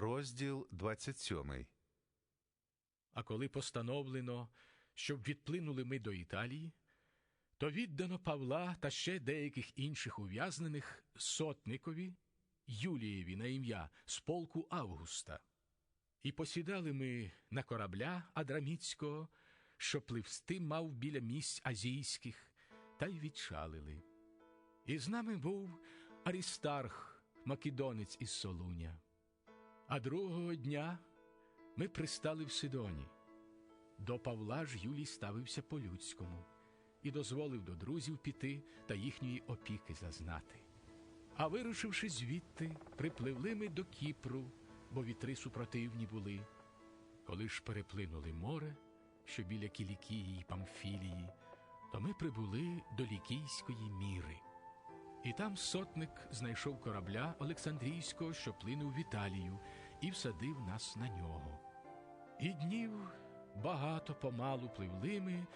Розділ 27. А коли постановлено, щоб відплинули ми до Італії, то віддано Павла та ще деяких інших ув'язнених сотникові Юлієві на ім'я з полку Августа. І посідали ми на корабля Адраміцького, що пливсти мав біля місць азійських, та й відчалили. І з нами був Арістарх, македонець із Солуня. А другого дня ми пристали в Сидоні. До Павла ж Юлій ставився по-людському і дозволив до друзів піти та їхньої опіки зазнати. А вирушивши звідти, припливли ми до Кіпру, бо вітри супротивні були. Коли ж переплинули море, що біля Кілікії й Памфілії, то ми прибули до Лікійської міри. І там сотник знайшов корабля Олександрійського, що плинув в Італію, і всадив нас на нього. І днів багато помалу пливли ми,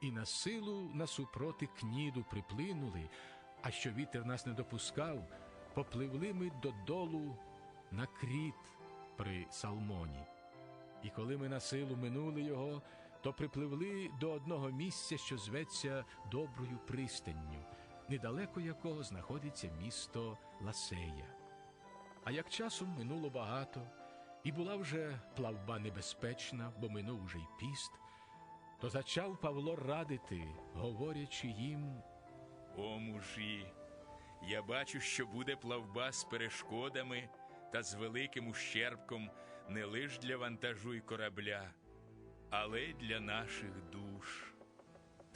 і на силу насупроти кніду приплинули, а що вітер нас не допускав, попливли ми додолу на кріт при Салмоні. І коли ми на силу минули його, то припливли до одного місця, що зветься доброю пристанню, недалеко якого знаходиться місто Ласея. А як часом минуло багато, і була вже плавба небезпечна, бо минув уже й піст, то зачав Павло радити, говорячи їм, О, мужі, я бачу, що буде плавба з перешкодами та з великим ущербком не лиш для вантажу й корабля, але й для наших душ.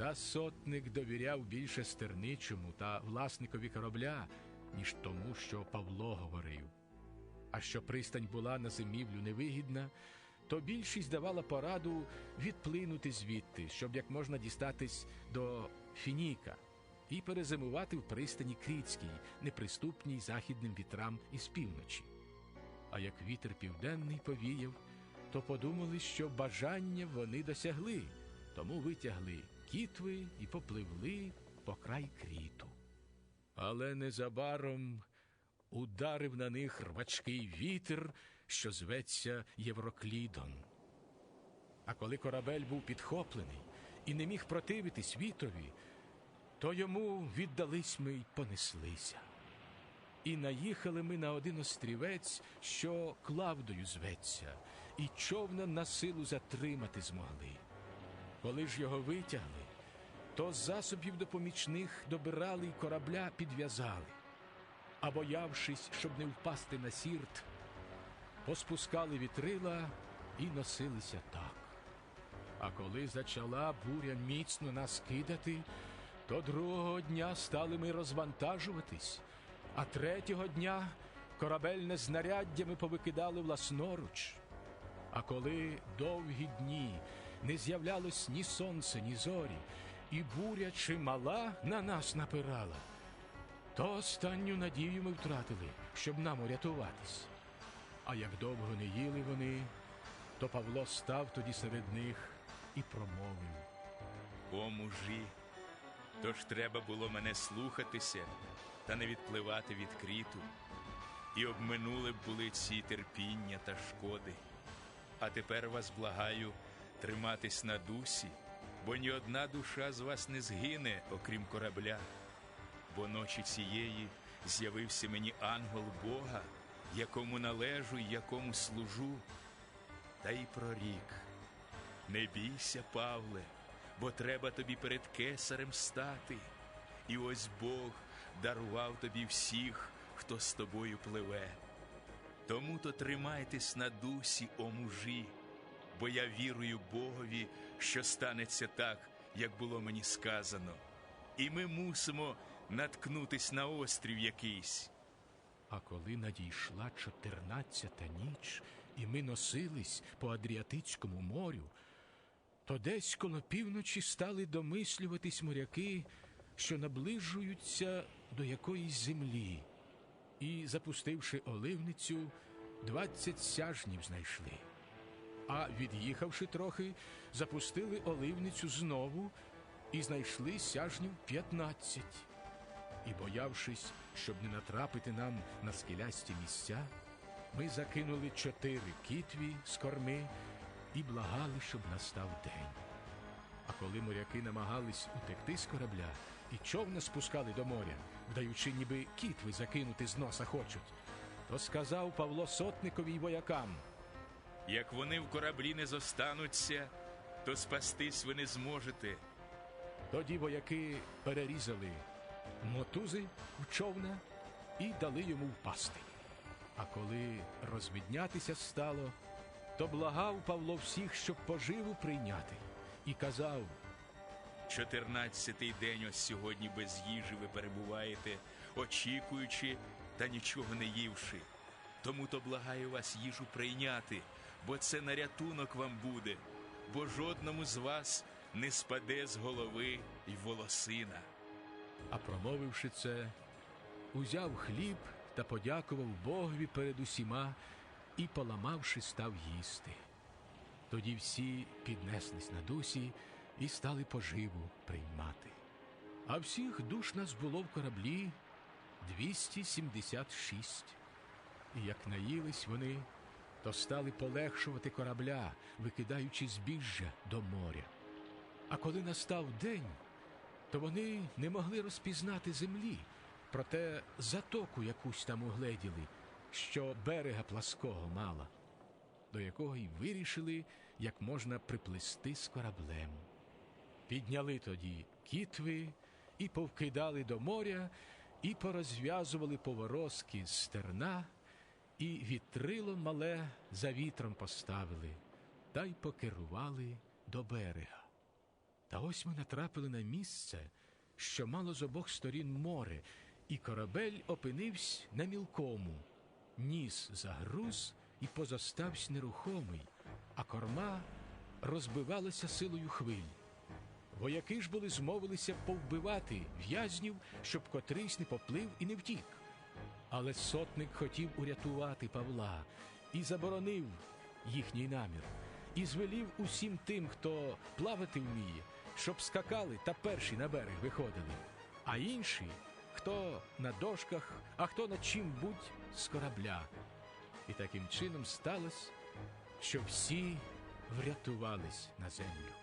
Та сотник довіряв більше стерничому та власникові корабля, ніж тому, що Павло говорив. А що пристань була на зимівлю невигідна, то більшість давала пораду відплинути звідти, щоб як можна дістатись до Фініка і перезимувати в пристані Крітській, неприступній західним вітрам із півночі. А як вітер південний повіяв, то подумали, що бажання вони досягли, тому витягли кітви і попливли по край кріту. Але незабаром ударив на них рвачкий вітер, що зветься Євроклідон. А коли корабель був підхоплений і не міг противитись вітрові, то йому віддались ми й понеслися. І наїхали ми на один острівець, що Клавдою зветься, і човна на силу затримати змогли. Коли ж його витягли, то з засобів допомічних добирали й корабля підв'язали, а боявшись, щоб не впасти на сірт, поспускали вітрила і носилися так. А коли зачала буря міцно нас кидати, то другого дня стали ми розвантажуватись, а третього дня корабельне знаряддя ми повикидали власноруч. А коли довгі дні не з'являлось ні сонце, ні зорі, і буря чимала на нас напирала, то останню надію ми втратили, щоб нам урятуватись. А як довго не їли вони, то Павло став тоді серед них і промовив. О, мужі, тож треба було мене слухатися та не відпливати від кріту, і обминули б були ці терпіння та шкоди. А тепер вас благаю триматись на дусі, бо ні одна душа з вас не згине, окрім корабля. Бо ночі цієї з'явився мені ангел Бога, якому належу й якому служу, та й прорік. Не бійся, Павле, бо треба тобі перед кесарем стати. І ось Бог дарував тобі всіх, хто з тобою пливе. Тому то тримайтесь на дусі, о мужі, бо я вірую Богові, що станеться так, як було мені сказано. І ми мусимо наткнутись на острів якийсь. А коли надійшла чотирнадцята ніч, і ми носились по Адріатичському морю, то десь коло півночі стали домислюватись моряки, що наближуються до якоїсь землі, і, запустивши оливницю, двадцять сяжнів знайшли. А від'їхавши трохи, запустили оливницю знову і знайшли сяжнів п'ятнадцять. І, боявшись, щоб не натрапити нам на скелясті місця, Ми закинули чотири кітві з корми і благали, щоб настав день. А коли моряки намагались утекти з корабля і човна спускали до моря, вдаючи, ніби кітви закинути з носа хочуть, то сказав Павло сотникові й воякам. Як вони в кораблі не зостануться, то спастись ви не зможете. Тоді вояки перерізали мотузи в човна і дали йому впасти. А коли розвіднятися стало, то благав Павло всіх, щоб поживу прийняти, і казав: Чотирнадцятий день ось сьогодні без їжі ви перебуваєте, очікуючи та нічого не ївши. Тому то благаю вас їжу прийняти, бо це на рятунок вам буде, бо жодному з вас не спаде з голови й волосина. А промовивши це, узяв хліб та подякував Богові перед усіма і, поламавши, став їсти. Тоді всі піднеслись на дусі і стали поживу приймати. А всіх душ нас було в кораблі 276. І як наїлись вони, то стали полегшувати корабля, викидаючи збіжжя до моря. А коли настав день, то вони не могли розпізнати землі, проте затоку якусь там угледіли, що берега плаского мала, до якого й вирішили, як можна приплисти з кораблем. Підняли тоді кітви і повкидали до моря, і порозв'язували поворозки з стерна, і вітрило мале за вітром поставили, та й покерували до берега. Та ось ми натрапили на місце, що мало з обох сторін море, і корабель опинився на мілкому. Ніс загруз і позостався нерухомий, а корма розбивалася силою хвиль. Вояки ж були змовилися повбивати в'язнів, щоб котрийсь не поплив і не втік. Але сотник хотів урятувати Павла і заборонив їхній намір, і звелів усім тим, хто плавати вміє, щоб скакали та перші на берег виходили, а інші, хто на дошках, а хто на чим будь з корабля. І таким чином сталося, що всі врятувались на землю.